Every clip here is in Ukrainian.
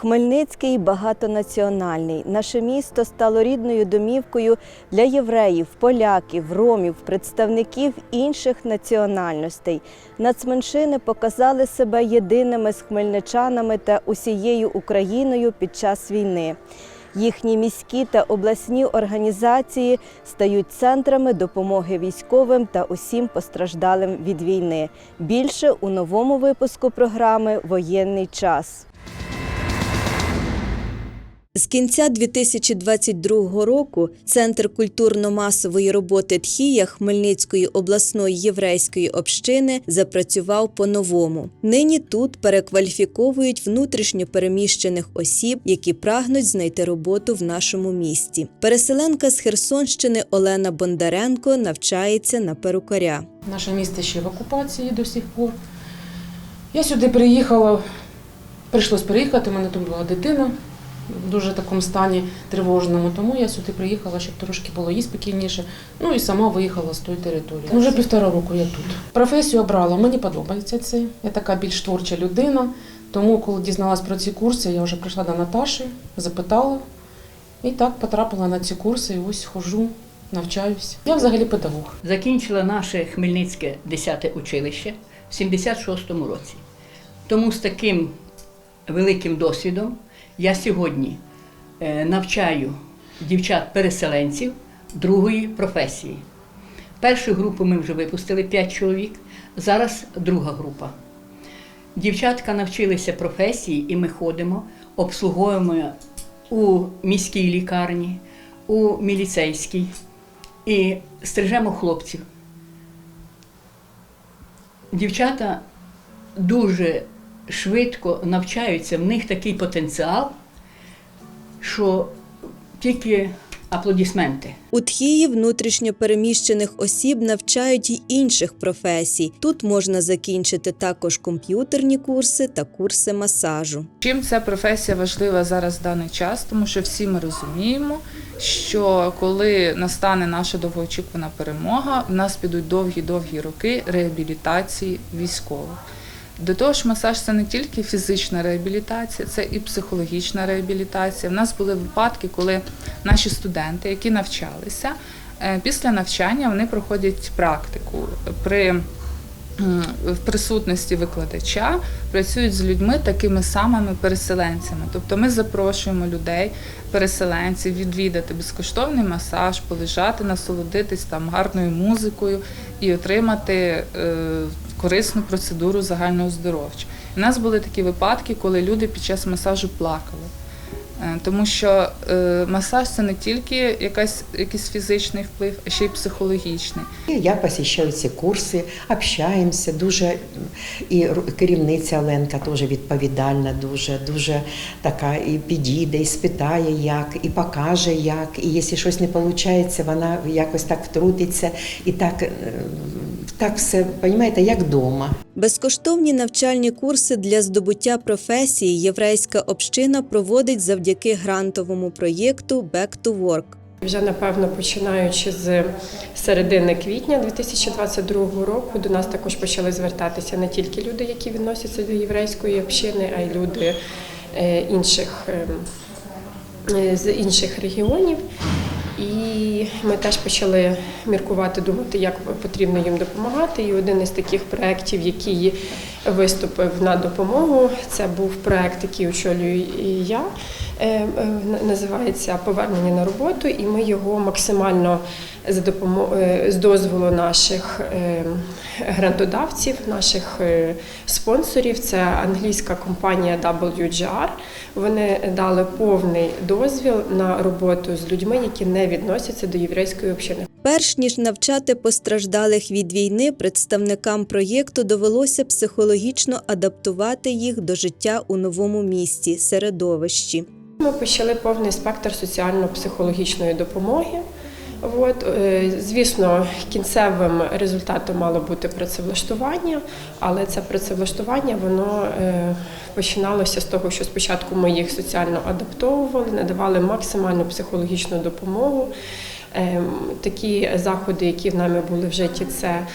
Хмельницький багатонаціональний. Наше місто стало рідною домівкою для євреїв, поляків, ромів, представників інших національностей. Нацменшини показали себе єдиними з хмельничанами та усією Україною під час війни. Їхні міські та обласні організації стають центрами допомоги військовим та усім постраждалим від війни. Більше у новому випуску програми Воєнний час. З кінця 2022 року Центр культурно-масової роботи Тхія Хмельницької обласної єврейської общини запрацював по-новому. Нині тут перекваліфіковують внутрішньо переміщених осіб, які прагнуть знайти роботу в нашому місті. Переселенка з Херсонщини Олена Бондаренко навчається на перукаря. Наше місто ще в окупації до сих пор. Я сюди приїхала, прийшлось переїхати, у мене тут була дитина в дуже такому стані тривожному, тому я сюди приїхала, щоб трошки було їй спокійніше. Ну і сама виїхала з тої території. Ну, Вже півтора року я тут. Професію обрала, мені подобається це. Я така більш творча людина. Тому, коли дізналась про ці курси, я вже прийшла до Наташі, запитала. І так потрапила на ці курси, і ось хожу, навчаюсь. Я взагалі педагог. Закінчила наше Хмельницьке 10 училище в 76-му році. Тому з таким великим досвідом я сьогодні е, навчаю дівчат-переселенців другої професії. Першу групу ми вже випустили 5 чоловік, зараз друга група. Дівчатка навчилися професії, і ми ходимо, обслуговуємо у міській лікарні, у міліцейській і стрижемо хлопців. Дівчата дуже швидко навчаються, в них такий потенціал, що тільки аплодисменти. У Тхії внутрішньо переміщених осіб навчають й інших професій. Тут можна закінчити також комп'ютерні курси та курси масажу. Чим ця професія важлива зараз в даний час, тому що всі ми розуміємо, що коли настане наша довгоочікувана перемога, в нас підуть довгі-довгі роки реабілітації військових. До того ж, масаж це не тільки фізична реабілітація, це і психологічна реабілітація. У нас були випадки, коли наші студенти, які навчалися, е, після навчання вони проходять практику при в присутності викладача працюють з людьми такими самими переселенцями. Тобто ми запрошуємо людей, переселенців, відвідати безкоштовний масаж, полежати, насолодитись там гарною музикою і отримати е, корисну процедуру загальнооздоровчу. У нас були такі випадки, коли люди під час масажу плакали. Е, Тому що е, масаж це не тільки якась, якийсь фізичний вплив, а ще й психологічний. Я посещаю ці курси, общаємося дуже. І керівниця Оленка теж відповідальна, дуже, дуже така і підійде, і спитає, як, і покаже, як. І якщо щось не виходить, вона якось так втрутиться і так, е, так все, розумієте, як вдома. Безкоштовні навчальні курси для здобуття професії єврейська община проводить завдяки грантовому проєкту Back to Work. Вже напевно починаючи з середини квітня 2022 року до нас також почали звертатися не тільки люди, які відносяться до єврейської общини, а й люди е, інших, ем, е, з інших регіонів. І ми теж почали міркувати, думати, як потрібно їм допомагати. І один із таких проєктів, який виступив на допомогу, це був проєкт, який очолюю я. Е, е, Називається Повернення на роботу, і ми його максимально за допомогою з дозволу наших е, грантодавців, наших е, спонсорів. Це англійська компанія WGR. Вони дали повний дозвіл на роботу з людьми, які не відносяться до єврейської общини. Перш ніж навчати постраждалих від війни, представникам проєкту довелося психологічно адаптувати їх до життя у новому місті, середовищі. Ми почали повний спектр соціально-психологічної допомоги. От, е, звісно, кінцевим результатом мало бути працевлаштування, але це працевлаштування воно е, починалося з того, що спочатку ми їх соціально адаптовували, надавали максимальну психологічну допомогу. Ем, Такі заходи, які в нами були вжиті, це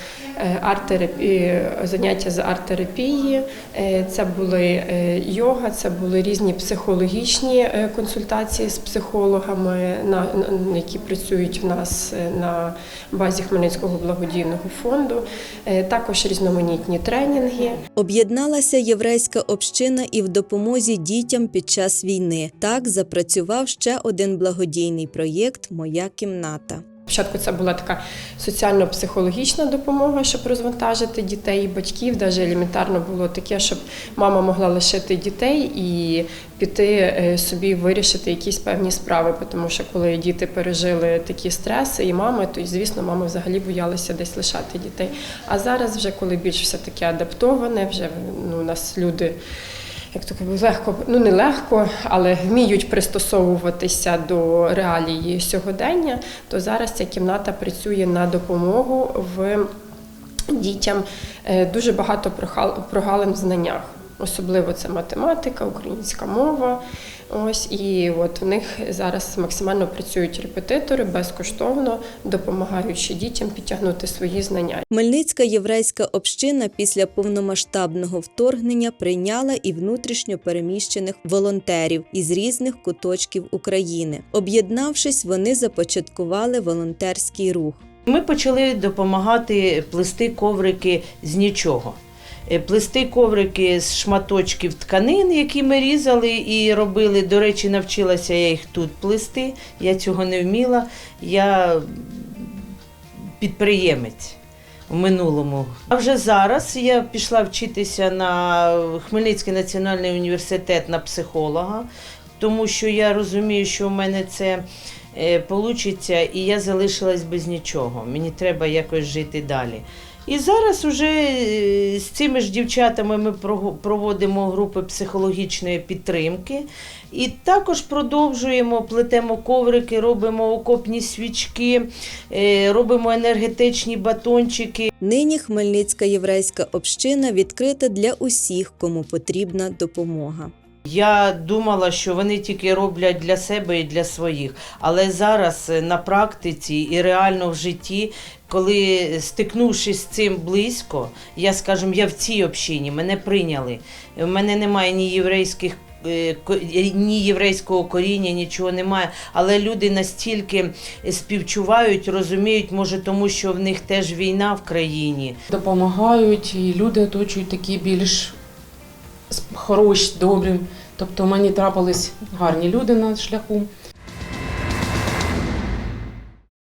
заняття з арт-терапії, е, це були е, йога, це були різні психологічні е, консультації з психологами, на, які працюють в нас е, на базі Хмельницького благодійного фонду, Е, також різноманітні тренінги. Об'єдналася єврейська община і в допомозі дітям під час війни. Так запрацював ще один благодійний проєкт Моя кімната. Спочатку це була така соціально-психологічна допомога, щоб розвантажити дітей і батьків. Навіть елементарно було таке, щоб мама могла лишити дітей і піти е, собі вирішити якісь певні справи. Тому що коли діти пережили такі стреси, і мами, то звісно, мами взагалі боялися десь лишати дітей. А зараз, вже коли більш все таке адаптоване, вже ну, у нас люди як то кажуть, легко, ну не легко, але вміють пристосовуватися до реалії сьогодення, то зараз ця кімната працює на допомогу в дітям Е, дуже багато прогалин в знаннях. Особливо це математика, українська мова. Ось і от у них зараз максимально працюють репетитори безкоштовно, допомагаючи дітям підтягнути свої знання. Хмельницька єврейська община після повномасштабного вторгнення прийняла і внутрішньо переміщених волонтерів із різних куточків України. Об'єднавшись, вони започаткували волонтерський рух. Ми почали допомагати плести коврики з нічого. Е, Плести коврики з шматочків тканин, які ми різали і робили. До речі, навчилася я їх тут плести. Я цього не вміла. Я підприємець у минулому. А вже зараз я пішла вчитися на Хмельницький національний університет на психолога, тому що я розумію, що в мене це е, получиться, і я залишилась без нічого. Мені треба якось жити далі. І зараз уже е, з цими ж дівчатами ми проводимо групи психологічної підтримки. І також продовжуємо, плетемо коврики, робимо окопні свічки, е, робимо енергетичні батончики. Нині Хмельницька єврейська община відкрита для усіх, кому потрібна допомога. Я думала, що вони тільки роблять для себе і для своїх. Але зараз е, на практиці і реально в житті, коли стикнувшись з цим близько, я скажімо, я в цій общині, мене прийняли. У мене немає ні єврейських. е, Ні єврейського коріння, нічого немає, але люди настільки співчувають, розуміють, може, тому що в них теж війна в країні. допомагають, і люди оточують такі більш хороші, добрі. Тобто мені трапились гарні люди на шляху.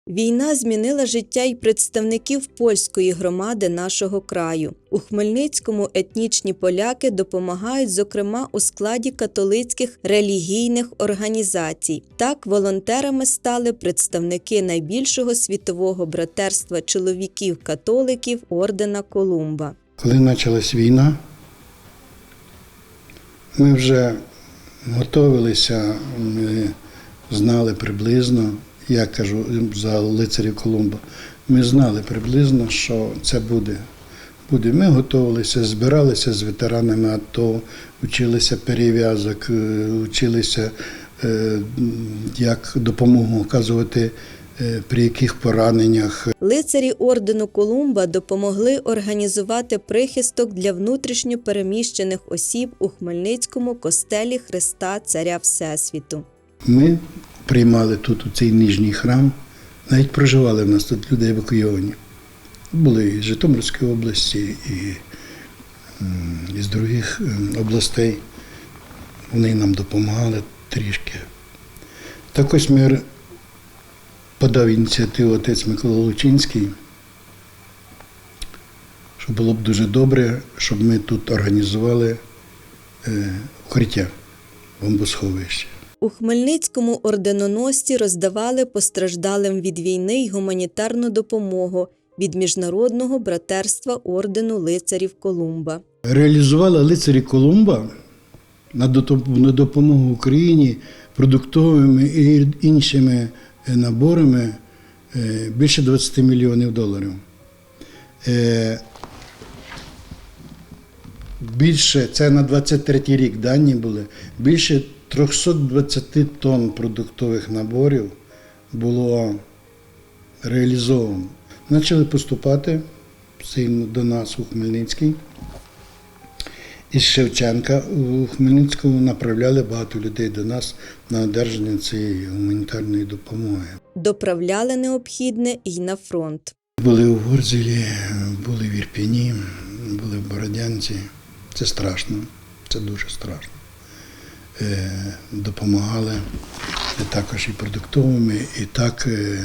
Війна змінила життя й представників польської громади нашого краю. У Хмельницькому етнічні поляки допомагають, зокрема, у складі католицьких релігійних організацій. Так, волонтерами стали представники найбільшого світового братерства чоловіків-католиків ордена Колумба. Коли почалась війна, ми вже готувалися, ми знали приблизно, я кажу за лицарів Колумба, ми знали приблизно, що це буде. буде. Ми готувалися, збиралися з ветеранами АТО, вчилися перев'язок, е, вчилися, е, як допомогу оказувати е, при яких пораненнях, Лицарі ордену Колумба допомогли організувати прихисток для внутрішньо переміщених осіб у Хмельницькому костелі Христа Царя Всесвіту. Ми приймали тут у цей нижній храм, навіть проживали в нас тут люди евакуйовані. Були і з Житомирської області, і із других областей. Вони нам допомагали трішки. Так ось ми подав ініціативу отець Микола Лучинський, що було б дуже добре, щоб ми тут організували е, укриття, бомбосховище. У Хмельницькому орденоносці роздавали постраждалим від війни й гуманітарну допомогу від Міжнародного братерства ордену лицарів Колумба. реалізували лицарі Колумба на допомогу Україні продуктовими і іншими наборами е, більше 20 мільйонів доларів. Е, Більше, це на 23 рік дані були, більше 320 тонн продуктових наборів було реалізовано. Почали поступати до нас у Хмельницький. Із Шевченка у Хмельницькому направляли багато людей до нас на одержання цієї гуманітарної допомоги. Доправляли необхідне і на фронт. Були у Ворзелі, були в Ірпіні, були в Бородянці. Це страшно, це дуже страшно. Е, Допомагали також і продуктовими, і так е,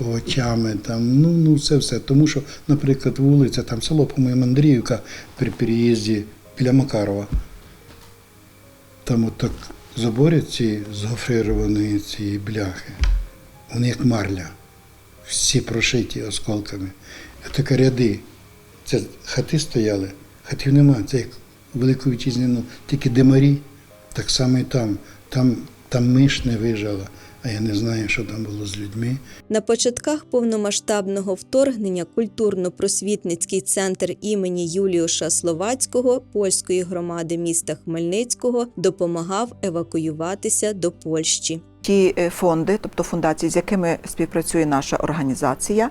овочами, там, ну, ну все все. Тому що, наприклад, вулиця, там село, по-моєму, Андріївка при переїзді біля Макарова. Там отак заборять ці згофрировані ці бляхи. Вони як марля всі прошиті осколками. Такі ряди. Це хати стояли, хатів нема. Це як велику вітчизняну, тільки димарі, так само і там. Там, там миш не вижила, а я не знаю, що там було з людьми. На початках повномасштабного вторгнення культурно-просвітницький центр імені Юліуша Словацького польської громади міста Хмельницького допомагав евакуюватися до Польщі. Ті е, фонди, тобто фундації, з якими співпрацює наша організація,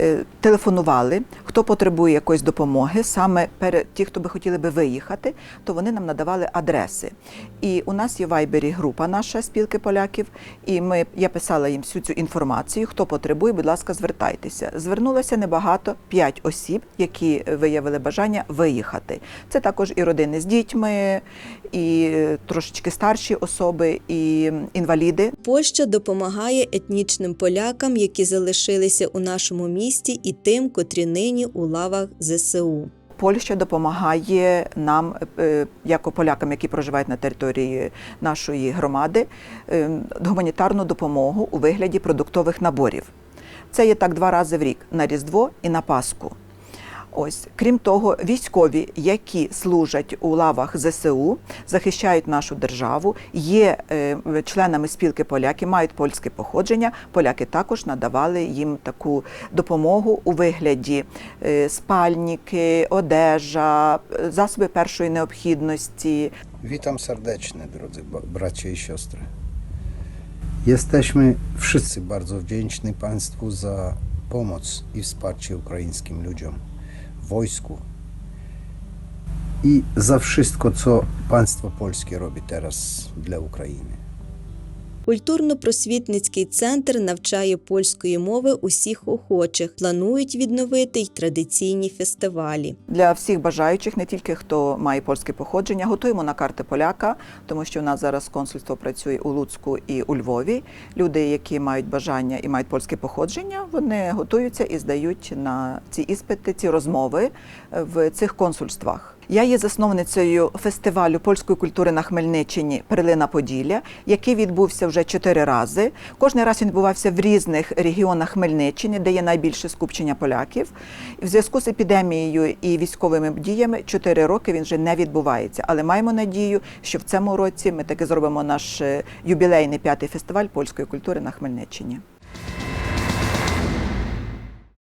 е, телефонували, хто потребує якоїсь допомоги, саме перед ті, хто би хотіли би виїхати, то вони нам надавали адреси. І у нас є в Вайбері група наша спілки поляків, і ми я писала їм всю цю інформацію. Хто потребує, будь ласка, звертайтеся. Звернулося небагато, п'ять осіб, які виявили бажання виїхати. Це також і родини з дітьми, і е, трошечки старші особи, і інваліди. Польща допомагає етнічним полякам, які залишилися у нашому місті, і тим, котрі нині у лавах ЗСУ. Польща допомагає нам, е, як полякам, які проживають на території нашої громади, е, гуманітарну допомогу у вигляді продуктових наборів. Це є так два рази в рік на Різдво і на Пасху. Ось, крім того, військові, які служать у лавах ЗСУ, захищають нашу державу, є е, членами спілки поляки, мають польське походження. Поляки також надавали їм таку допомогу у вигляді е, спальники, одежа, засоби першої необхідності. Serdecznie, drodzy ba- bracia i siostry. Jesteśmy wszyscy bardzo wdzięczni Państwu za pomoc i wsparcie ukraińskim ludziom, wojsku i za wszystko, co państwo polskie robi teraz dla Ukrainy. Культурно-просвітницький центр навчає польської мови усіх охочих. Планують відновити й традиційні фестивалі. Для всіх бажаючих, не тільки хто має польське походження, готуємо на карти поляка, тому що в нас зараз консульство працює у Луцьку і у Львові. Люди, які мають бажання і мають польське походження, вони готуються і здають на ці іспити, ці розмови в цих консульствах. Я є засновницею фестивалю польської культури на Хмельниччині Перлина Поділля, який відбувся вже чотири рази. Кожний раз він відбувався в різних регіонах Хмельниччини, де є найбільше скупчення поляків. В зв'язку з епідемією і військовими діями чотири роки він вже не відбувається. Але маємо надію, що в цьому році ми таки зробимо наш е, юбілейний п'ятий фестиваль польської культури на Хмельниччині.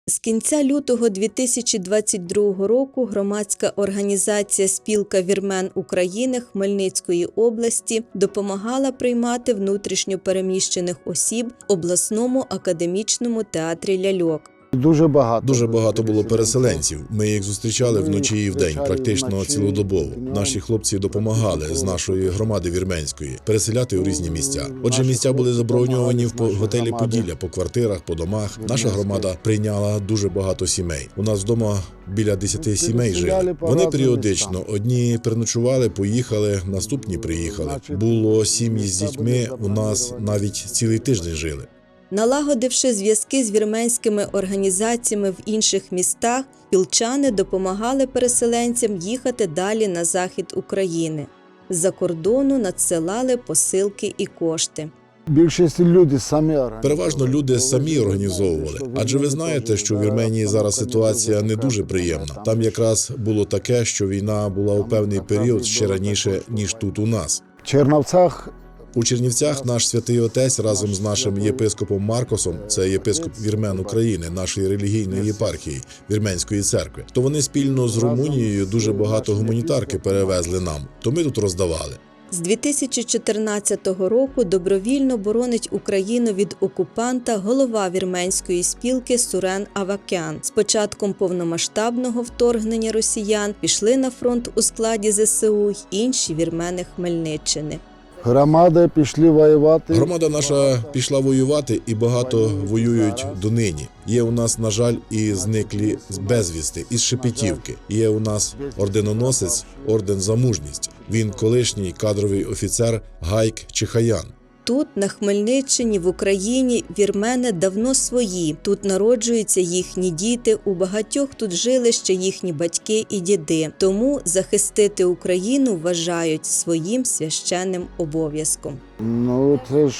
З кінця лютого 2022 року громадська організація Спілка вірмен України Хмельницької області допомагала приймати внутрішньо переміщених осіб обласному академічному театрі ляльок. Дуже багато. Дуже багато було переселенців. Ми їх зустрічали вночі і вдень, практично цілодобово. Наші хлопці допомагали з нашої громади вірменської переселяти у різні місця. Отже, місця були заброньовані в готелі Поділля, по квартирах, по домах. Наша громада прийняла дуже багато сімей. У нас вдома біля 10 сімей жили. Вони періодично одні переночували, поїхали, наступні приїхали. Було сім'ї з дітьми. У нас навіть цілий тиждень жили. Налагодивши зв'язки з вірменськими організаціями в інших містах, пілчани допомагали переселенцям їхати далі на захід України. З-за кордону надсилали посилки і кошти. Більшість люди самі. Переважно люди самі організовували. Адже ви знаєте, що в Вірменії зараз ситуація не дуже приємна. Там якраз було таке, що війна була у певний період ще раніше ніж тут у нас. В Черновцях У Чернівцях наш святий отець разом з нашим єпископом Маркосом, це єпископ вірмен України, нашої релігійної єпархії вірменської церкви. То вони спільно з Румунією дуже багато гуманітарки перевезли нам. То ми тут роздавали. З 2014 року добровільно боронить Україну від окупанта голова вірменської спілки Сурен Авакян. З початком повномасштабного вторгнення росіян пішли на фронт у складі ЗСУ й інші вірмени Хмельниччини. Громади пішли воювати. Громада наша пішла воювати, і багато воюють донині. Є у нас, на жаль, і зниклі з безвісти із Шепетівки. Є у нас орденоносець, орден за мужність. Він колишній кадровий офіцер Гайк Чихаян. Тут, на Хмельниччині, в Україні, вірмени давно свої. Тут народжуються їхні діти. У багатьох тут жили ще їхні батьки і діди. Тому захистити Україну вважають своїм священним обов'язком. Ну, це ж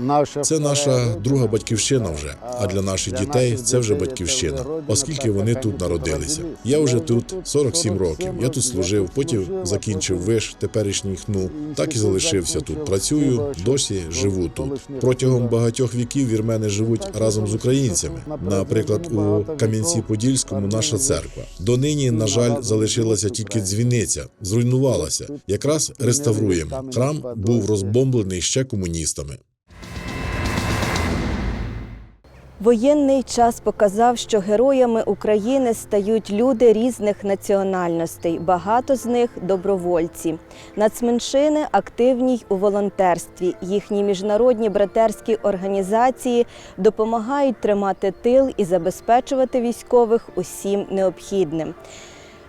наша Це наша друга батьківщина вже. А для наших дітей це вже батьківщина, оскільки вони тут народилися. Я вже тут 47 років. Я тут служив, потім закінчив виш теперішній хну. Так і залишився тут. Працюю, досі живу тут. Протягом багатьох віків вірмени живуть разом з українцями. Наприклад, у Кам'янці-Подільському наша церква. Донині, на жаль, залишилася тільки дзвіниця, зруйнувалася. Якраз реставруємо. Храм був розбомблений ще комуністами. Воєнний час показав, що героями України стають люди різних національностей. Багато з них добровольці. Нацменшини активні й у волонтерстві. Їхні міжнародні братерські організації допомагають тримати тил і забезпечувати військових усім необхідним.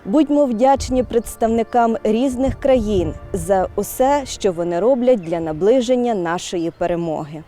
Будьмо вдячні представникам різних країн за усе, що вони роблять для наближення нашої перемоги.